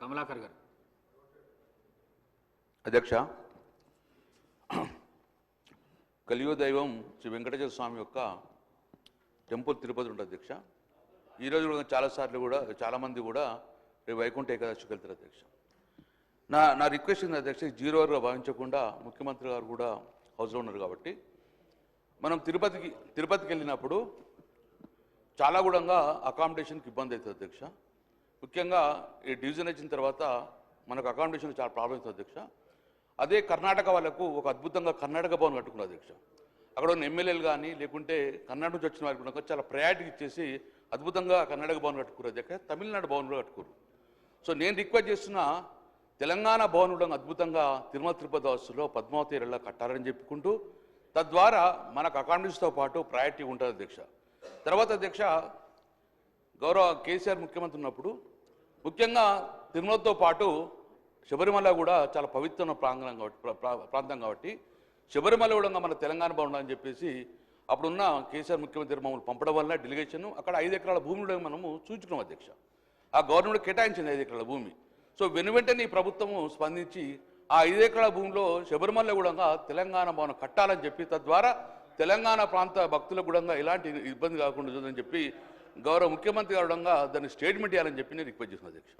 కమలాకర్ గారు. అధ్యక్ష కలియో దైవం శ్రీ వెంకటేశ్వర స్వామి యొక్క టెంపుల్ తిరుపతి ఉంటుంది అధ్యక్ష. ఈరోజు కూడా చాలాసార్లు కూడా చాలామంది కూడా రేపు వైకుంఠ ఏకాదశికి వెళ్తారు అధ్యక్ష. నా నా రిక్వెస్ట్ ఉంది అధ్యక్ష జీరో అవర్గా భావించకుండా ముఖ్యమంత్రి గారు కూడా హౌస్లో ఉన్నారు కాబట్టి మనం తిరుపతికి తిరుపతికి వెళ్ళినప్పుడు చాలా కూడా అకామిడేషన్కి ఇబ్బంది అవుతుంది అధ్యక్ష. ముఖ్యంగా ఈ డివిజన్ వచ్చిన తర్వాత మనకు అకామిడేషన్ చాలా ప్రాబ్లమ్స్ అవుతుంది అధ్యక్ష. అదే కర్ణాటక వాళ్ళకు ఒక అద్భుతంగా కర్ణాటక భవన్ కట్టుకున్నారు అధ్యక్ష. అక్కడ ఉన్న ఎమ్మెల్యేలు కానీ లేకుంటే కర్ణాటక నుంచి వచ్చిన వారికి కూడా చాలా ప్రయారిటీ ఇచ్చేసి అద్భుతంగా కర్ణాటక భవన్ కట్టుకున్నారు అధ్యక్ష. తమిళనాడు భవన్ కూడా కట్టుకున్నారు. సో నేను రిక్వెస్ట్ చేస్తున్న తెలంగాణ భవన్ కూడా అద్భుతంగా తిరుమల తిరుపతి వాసులో పద్మావతి ఇళ్ళ కట్టారని చెప్పుకుంటూ తద్వారా మనకు అకామిడేషన్తో పాటు ప్రయారిటీ ఉంటుంది అధ్యక్ష. తర్వాత అధ్యక్ష గౌరవ కేసీఆర్ ముఖ్యమంత్రి ఉన్నప్పుడు ముఖ్యంగా తిరుమలతో పాటు శబరిమల కూడా చాలా పవిత్ర ప్రాంగణం కాబట్టి ప్రాంతం కాబట్టి శబరిమల కూడా మన తెలంగాణ బాగుండాలని అని చెప్పేసి అప్పుడున్న కేసీఆర్ ముఖ్యమంత్రి మమ్మల్ని పంపడం వల్ల డెలిగేషన్ అక్కడ ఐదు ఎకరాల భూమి కూడా మనము చూచుకున్నాం అధ్యక్ష. ఆ గవర్నమెంట్ కేటాయించింది ఐదు ఎకరాల భూమి. సో వెనువెంటనే ఈ ప్రభుత్వము స్పందించి ఆ ఐదు ఎకరాల భూమిలో శబరిమల కూడా తెలంగాణ భవనం కట్టాలని చెప్పి తద్వారా తెలంగాణ ప్రాంత భక్తులకు కూడా ఎలాంటి ఇబ్బంది కాకుండా ఉంటుందని చెప్పి గౌరవ ముఖ్యమంత్రి గారు దాన్ని స్టేట్మెంట్ ఇవ్వాలని చెప్పి నేను రిక్వెస్ట్ చేసిన అధ్యక్ష.